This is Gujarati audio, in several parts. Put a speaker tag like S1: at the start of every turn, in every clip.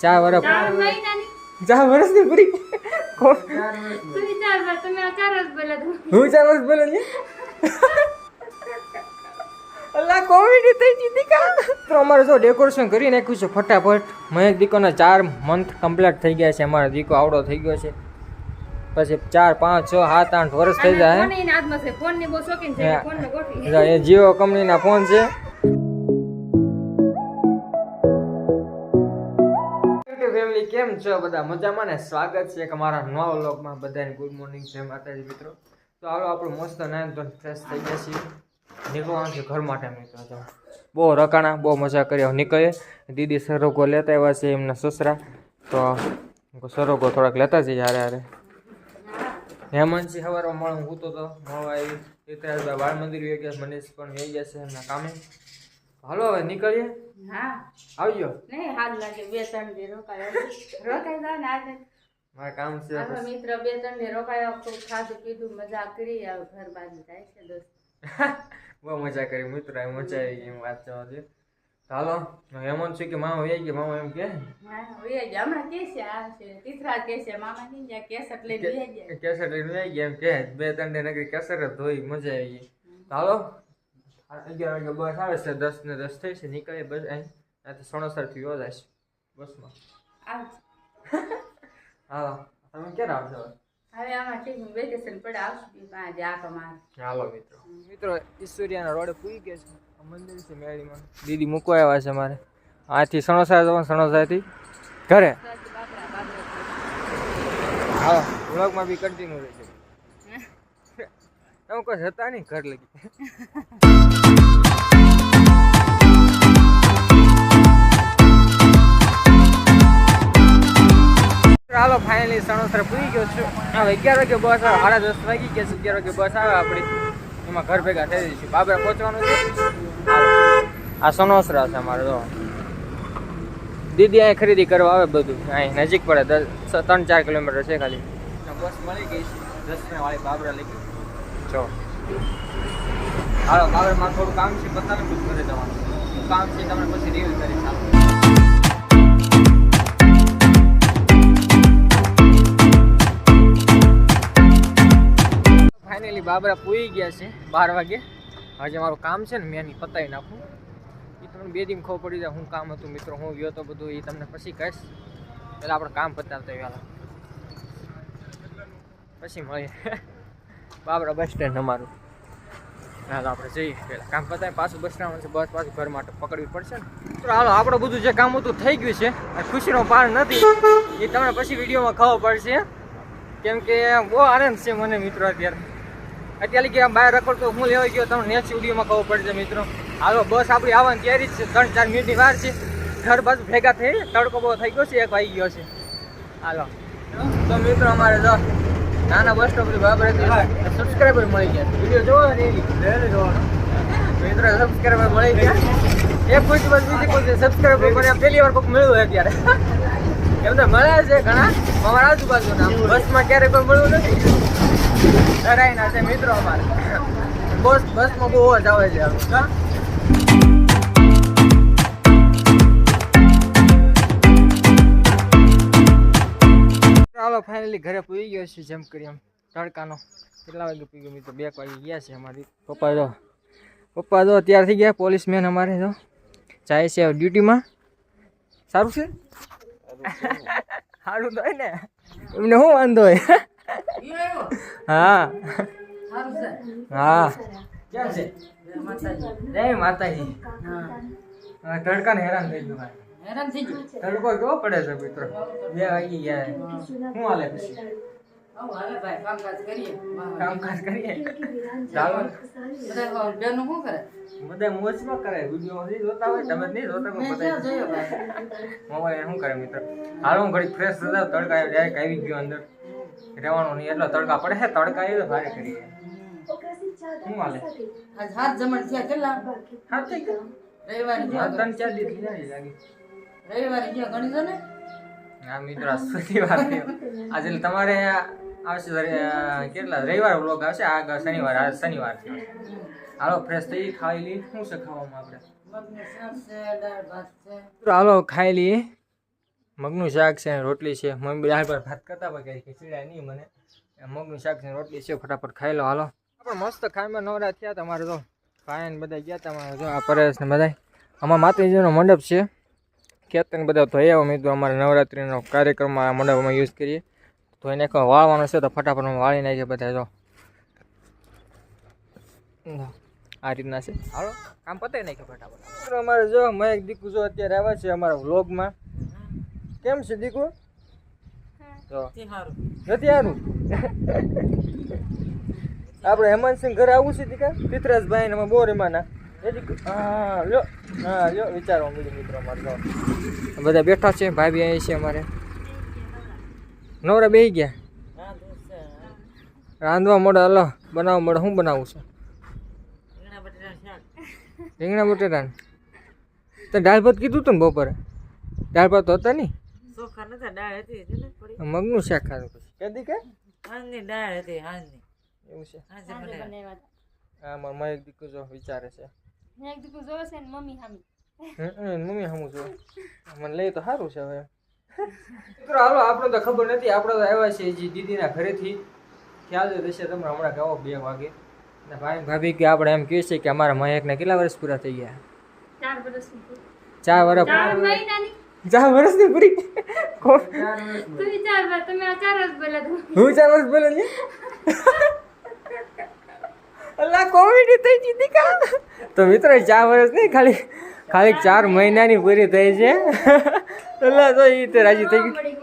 S1: ચાર
S2: વર્ષ
S1: ચાર
S2: વર્ષની પૂરી. હું ચાર વર્ષ બોલે થઈ ગઈ દીકા તો અમારે જો ડેકોરેશન કરી નાખ્યું છે ફટાફટ. મહેક દીકોના ચાર મંથ કમ્પ્લીટ થઈ ગયા છે. અમારો દીકો આવડો થઈ ગયો છે. પછી ચાર પાંચ છ સાત આઠ વર્ષ થઈ જાય
S1: છે. છે.
S2: જીઓ કંપનીના ફોન છે. કેમ છો બધા? મજામાં ને? સ્વાગત છે અમારા નવા વ્લોગમાં બધાને. ગુડ મોર્નિંગ જય માતાજી મિત્રો. તો હાલો, આપણું મસ્ત નાયન તો ફ્રેશ થઈ ગયા છીએ. નીકળવાનું છે ઘર માટે મિત્રો તો બહુ રકાણા, બહુ મજા કરી નીકળીએ. દીદી સરોગો લેતા આવ્યા છે એમના સસરા. તો સરોગો થોડાક લેતા જઈએ હારે હારે. હેમંતજી સવારમાં મળું. હું તો મળવા આવી તીર્થરાજભાઈ વાળ મંદિર વહી ગયા મનીષ પણ વહી ગયા છે એમના કામે. હાલો હવે નીકળીએ?
S1: હા.
S2: આવજો.
S1: નહીં હાલ લાગે બે ત્રણ દી રોકાયો રોકાઈ જાવ ને આજે.
S2: મારે કામ છે
S1: આપણો મિત્ર બે ત્રણ દી રોકાયો ખૂબ ખાધું પીધું મજા કરી આવે ઘર બાજુ જાય છે દોસ્ત.
S2: બહુ મજા કરી મિત્ર એ મજા આવી ગઈ એમ વાત જવા દે હાલો હેમંત છે કે મામા વહી ગયા? મામા એમ કે
S1: હા વહી ગયા. હમણાં કે છે આ છે તીસરા કે છે મામા ની જ્યાં કેસટ લઈને વહી ગયા.
S2: કેસર લઈને વહી ગયા એમ કે બે ત્રણ દિન નગરી કેસર જ ધોઈ મજા આવી ગઈ. તો હાલો અગિયાર વાગે બસ આવે છે દસ ને દસ થઈ છે નીકળે બસ અહીં. ત્યાંથી સણોસરથી યોજાય છે બસમાં. હા તમે ક્યારે આવશો? હવે?
S1: હવે આમાં વેકેશન પડે આવશું પાંચ આખો
S2: હાલો મિત્રો. મિત્રો ઈશ્વરિયાના રોડે પૂરી ગયા છે. મંદિર છે મેળીમાં. દીદી મૂકવા આવ્યા છે મારે. આથી સણોસર જવાનું સણોસરથી ઘરે. હા વ્લોગમાં બી કન્ટિન્યુ રહેશે તમે કોઈ હતા નહીં ઘર લગી. હાલો ફાઇનલી સણોસર પૂરી ગયો છું. હવે અગિયાર વાગે બસ આવે. સાડા દસ વાગી ગયા છે. અગિયાર વાગે બસ આવે આપણી. એમાં ઘર ભેગા થઈ જઈશું. બાબરા પહોંચવાનું છે? આ સણોસરા છે અમારે તો દીદી અહીં ખરીદી કરવા આવે બધું. અહીં નજીક પડે. દસ ત્રણ ચાર કિલોમીટર છે ખાલી. બસ મળી ગઈ છે. દસ વાળી બાબરા લઈ ગઈ. જો. હાલો બાબરામાં થોડું કામ છે બતાવે બધું ઘરે જવાનું કામ છે તમને પછી રિવીલ કરી હાલો. ફાઇનલી બાબરા પૂરી ગયા છે, બાર વાગે. આજે મારું કામ છે ને, મેં એની પતાવી નાખું. એ તમને બે દિન ખબર પડી જાય હું કામ હતું, મિત્રો હું ગયો તો બધું એ તમને પછી કહીશ. પહેલાં આપણે કામ પતાવતા વહેલા પછી મળીએ. બાબરા બસ સ્ટેન્ડ અમારું. હાલો આપણે જઈએ. પહેલાં કામ કરતા પાછું બસ સ્ટેન્ડ છે, બસ પાછું ઘર માટે પકડવી પડશે ને. તો હાલો, આપણું બધું જે કામ હતું થઈ ગયું છે ખુશીનો પાર નથી. એ તમને પછી વિડીયોમાં ખબર પડશે. કેમ કે બહુ આનંદ છે મને મિત્રો અત્યારે. અત્યારે કે બહાર રખડતો હું લેવા ગયો, તમને નેક્સ્ટ વિડીયોમાં ખબર પડશે મિત્રો. હાલો, બસ આપણી આવવાની તૈયારી છે. ત્રણ ચાર મિનિટની વાર છે. ઘર બસ ભેગા થઈ તડકો બહુ થઈ ગયો છે, એક વાગી ગયો છે. હાલો. તો મિત્રો અમારે જો નાના બસ સ્ટોપ બાબરે સબસ્ક્રાઈબર મળી ગયા. વીડિયો જોવો ને એની. મિત્રો સબસ્ક્રાઈબર મળી ગયા. એક કોઈ બસ બીજી કોઈ સબસ્ક્રાઈબર મને પહેલી વાર કોઈક મળ્યું અત્યારે. એમ તો મળ્યા છે ઘણા. અમારા આજુબાજુના. બસમાં ક્યારેય કોઈ મળ્યું નથી. ડરાઈના છે મિત્રો અમારે. બસ બસમાં બહુ જ આવે છે ચાલો ફાઇનલી ઘરે પૂરી ગયો છે જેમ કરી એમ. તડકાનો. કેટલા વાગે પૂરી ગયો? મિત્રો બે વાગે ગયા છે અમારી. પપ્પા જો પપ્પા જો તૈયાર થઈ ગયા પોલીસમેન અમારે જો જાય છે ડ્યુટીમાં. સારું છે? સારું તો ને. એમને શું વાંધો હોય? હા. હા. ક્યાં છે? જય માતાજી. હા તડકાને હેરાન થઈ ગયું
S1: હેરાન થઈ ગયું
S2: તડકો કેવો પડે છે મિત્રો? બે વાગી ગયા શું હાલે પછી?
S1: આવો હાલે ભાઈ કામકાજ કરીએ.
S2: કામકાજ કરીએ? ચાલો.
S1: બધા બેનું શું કરે?
S2: બધા મોજમાં કરે. વીડિયો નથી જોતા હોય તમે નહીં જોતા પણ બધા
S1: જોયો ભાઈ?
S2: મોબાઈલ શું કરે મિત્ર? હાલો હું ઘડી ફ્રેશ થતા તડકા ડાયરેક્ટ આવી ગયો અંદર. રહેવાનું નહીં એટલો તડકા. પડે છે તડકા આવી ભારે કરી શું હાલે?
S1: આજ હાથ જમણ થયા કેટલા?
S2: હાથ થઈ ગયા.
S1: રવિવારે
S2: ત્રણ ચાર દિવસ લાગી.
S1: રવિવારે ગયો ગણી દો ને
S2: હા મિત્રો શનિવાર આજે તમારે આવશે કેટલા? રવિવાર વ્લોગ આવશે આ શનિવાર આ શનિવાર છે. હાલો ફ્રેશ થઈ ખાઈ લઈ. શું છે ખાવામાં આપણે? હાલો ખાઈ લઈએ. મગનું શાક છે રોટલી છે. મમ્મી દાળ પર ભાત કરતા પણ કે ખીચડ્યા નહીં મને. મગનું શાક છે રોટલી છે ફટાફટ ખાઈ લો હાલો. પણ મસ્ત ખાઈમાં નવરા થયા તમારે તો. ખાઈને બધા ગયા તમારે જો આ પરેશ ને બધા આમાં માતાજીનો મંડપ છે. ખેતર બધા ધોઈ આવો મિત્રો અમારે નવરાત્રિનો કાર્યક્રમમાં આ મંડપમાં યુઝ કરીએ. ધોઈ નાખો વાળવાનો છે તો ફટાફટ વાળી નાખીએ બધા જો. આ રીતના છે. હાલો કામ પતાવી નાખ્યો ફટાફટ. અમારે જો મયક દીકુ જો અત્યારે આવ્યા છે અમારા વ્લોગમાં. કેમ છે દીકુ? જો. નથી સારું આપણે હેમંતસિંહ ઘરે આવું છે દીકા? પિતરાજભાઈ ને બોરીમાના એ હા લ્યો. હા લ્યો વિચારો મિત્રો બધા બેઠા છે ભાઈ બી અહીં છે અમારે. નવરા બેસી ગયા? રાંધવા મળે હલો. બનાવવા મળે શું બનાવું છે? રીંગણા બટેટા તો દાળ ભાત કીધું તું ને બપોરે? દાળ ભાત તો હતા નહીં મગનું શાક ખાધું કદી કે?
S3: દાળ હતી
S2: એવું છે. હા મારે એક દીકરો જો વિચારે છે.
S1: મેં એક દીકરું જોવે છે ને મમ્મી હમ,
S2: મમ્મી હમું છું મને લઈ તો સારું છે હવે. મિત્રો હાલો આપણે તો ખબર નથી આપણે તો આવ્યા છે જે દીદીના ઘરેથી. ખ્યાલ જ હશે તમને હમણાં કહો બે વાગે. અને ભાઈ ભાભી કે આપણે એમ કહે છે કે અમારા મયકને કેટલા વર્ષ પૂરા થઈ ગયા?
S1: ચાર
S2: વર્ષ
S1: ચાર
S2: વર્ષની પૂરી. કોણ?
S1: તું વિચાર કર, તમે આ ચાર વર્ષ બોલ્યા
S2: હું ચાર વર્ષ બોલે છે અલ્લા, કોવિડ થઈ ગઈ દીકા તો મિત્રો ચાર વર્ષ નહીં, ખાલી ખાલી ચાર મહિનાની પૂરી થઈ છે. અલ્લા, તો એ તો રાજી થઈ ગઈ.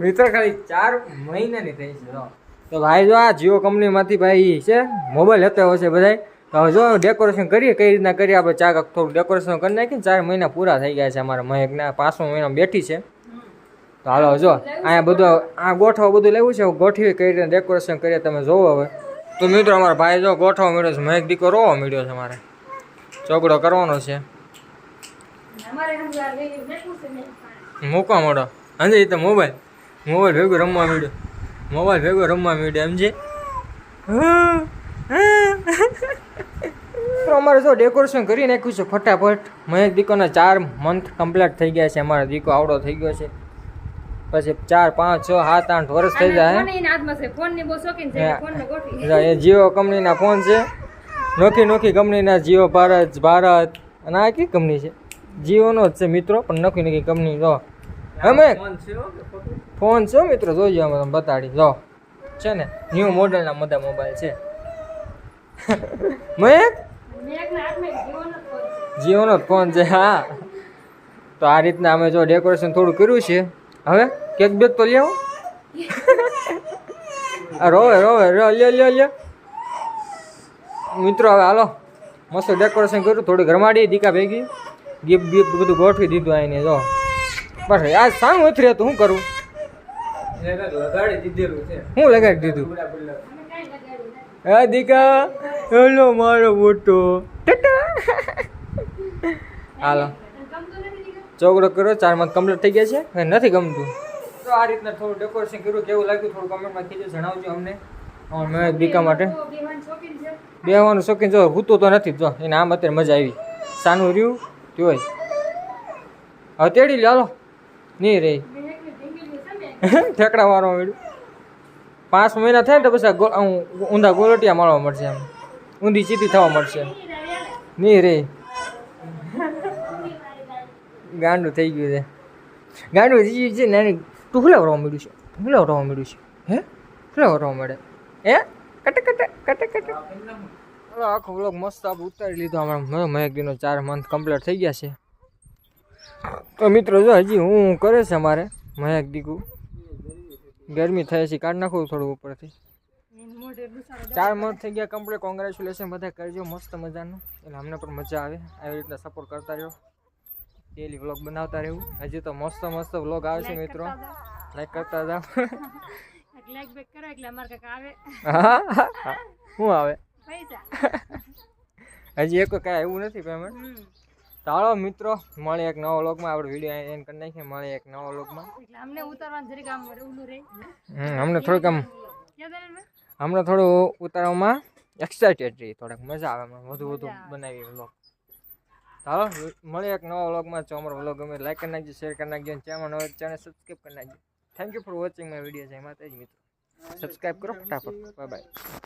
S2: મિત્રો, ખાલી ચાર મહિનાની થઈ છે. તો ભાઈ, જો આ જીઓ કંપનીમાંથી ભાઈ છે, મોબાઈલ લેતા હશે બધાય. તો હવે જો ડેકોરેશન કરીએ, કઈ રીતના કરીએ, આપણે ચાર થોડું ડેકોરેશન કરી નાખીને ચાર મહિના પૂરા થઈ ગયા છે અમારા મહેકના, પાંચમો મહિના બેઠી છે. તો હાલો, જો, અહીંયા બધું આ ગોઠવો બધું લેવું છે, ગોઠવી, કઈ રીતે ડેકોરેશન કરીએ, તમે જોવો હવે. તો મિત્રો અમારા ભાઈ જો ગોઠવો મળ્યો છે મહેક દીકો રોવા મળ્યો છે મારે. ચોગડો કરવાનો છે. મૂકવા મળો સમજે તો મોબાઈલ. મોબાઈલ ભેગો રમવા મળ્યો મોબાઈલ ભેગો રમવા મળ્યો એમ છે અમારે જો ડેકોરેશન કરી નાખ્યું છે ફટાફટ. મહેક દીકોના ચાર મંથ કમ્પ્લીટ થઈ ગયા છે અમારો દીકો આવડો થઈ ગયો છે. પછી ચાર પાંચ છ સાત આઠ વર્ષ થઈ જાય એ જીઓ કંપનીના ફોન છે. નોખી નોખી કંપનીના જીઓ ભારત ભારત. અને આ કઈ કંપની છે? જીઓનો જ છે મિત્રો પણ નોખી નોખી કંપની જો. અમે ફોન છે મિત્રો જોઈજો અમે તમને બતાડી. જો. છે ને ન્યૂ મોડેલના બધા મોબાઈલ છે. મયક. જીઓનો જ ફોન છે હા. તો આ રીતના અમે જો ડેકોરેશન થોડું કર્યું છે. હવે? કેક બેક તો લેવો? રોવે રોવે રો લ્યો લ્યો લ્યો. મિત્રો, હવે હાલો. મસ્ત ડેકોરેશન કર્યું, થોડી ગરમાડી, દીકા ભેગી. ગિફ્ટ ગિફ્ટ બધું ગોઠવી દીધું આઈને, જો. બસ, આ સાંગ ઉતરી તો શું કરું?
S4: દીધેલું
S2: લગાડી દીધું. હા દીકા, હેલો, મારો મોટો. હાલો. ચોકડો કર્યો ચાર મંથ કમ્પ્લીટ થઈ ગયા છે? અને નથી ગમતું. તો આ રીતના થોડું ડેકોરેશન કર્યું કેવું લાગ્યું? થોડું કમેન્ટમાં કીધું જણાવજો અમને. હા, મેં બીકા માટે.
S1: બેહવાન શોખીન
S2: જો હૂતું તો નથી જ જો એને આમ અત્યારે મજા આવી. સાનું રહ્યું ત્યોય હવે તેડી લે હાલો. નહીં રહી ઠેકડા મારવા મળ્યું. પાંચ મહિના થાય ને તો પછી ઊંધા ગોલટિયા મારવા મળશે એમ ઊંધી ચીતી થવા મળશે. નહીં રે. ગાંડું થઈ ગયું છે. ગાંડું થઈ ગયું છે ને એને હુલા વરવા મળ્યું છે. હુલા વરવા મળ્યું છે. હે? હુલા વરવા મળે હે? કટે કટે કટે કટે. આખો વ્લોગ મસ્ત આપણે ઉતારી લીધો. હમણાં મહેક દીનો ચાર મંથ કમ્પ્લીટ થઈ ગયા છે. તો મિત્રો જો હજી હું કરે છે અમારે મહેક દીકુ. ગરમી થાય છે. કાઢ નાખું થોડું ઉપરથી. ચાર મંથ થઈ ગયા કમ્પ્લીટ કોંગ્રેચ્યુલેશન બધા કરજો. મસ્ત મજાનું. એટલે અમને પણ મજા આવે. આવી રીતના સપોર્ટ કરતા રહ્યો. ડેલી વ્લોગ બનાવતા રહેવું. હજી તો મસ્ત મસ્ત વ્લોગ આવે છે મિત્રો. લાઈક કરતા જાઓ.
S1: લાઈક બેક કરો એટલે અમાર કાંઈક આવે.
S2: શું આવે?
S1: પૈસા.
S2: હજી એક કાંઈ એવું નથી પેમેન્ટ. ચાલો મિત્રો મળે એક નવો વ્લોગમાં આપણે વીડિયો એન્ડ કરી નાખીએ મળે એક નવો વ્લોગમાં
S1: અમને ઉતારવાનું જરીક આમ ઓલું રહે.
S2: અમને થોડુંક આમ? હમણાં થોડું ઉતારવામાં એક્સાઇટેડ રહી થોડાક મજા આવે અમને વધુ વધુ બનાવી વ્લોગ ચાલો મળીએ એક નવા વ્લોગમાં. જો વ્લોગ ગમે લાઈક કરી નાખજો શેર કરી નાખજો, અને ચેનલ નવો ચેનલ સબસ્ક્રાઈબ કરી નાખજો. Thank you for watching my video જય જ મિત્રો. સબસ્ક્રાઈબ કરો, ફટાફટ. Bye bye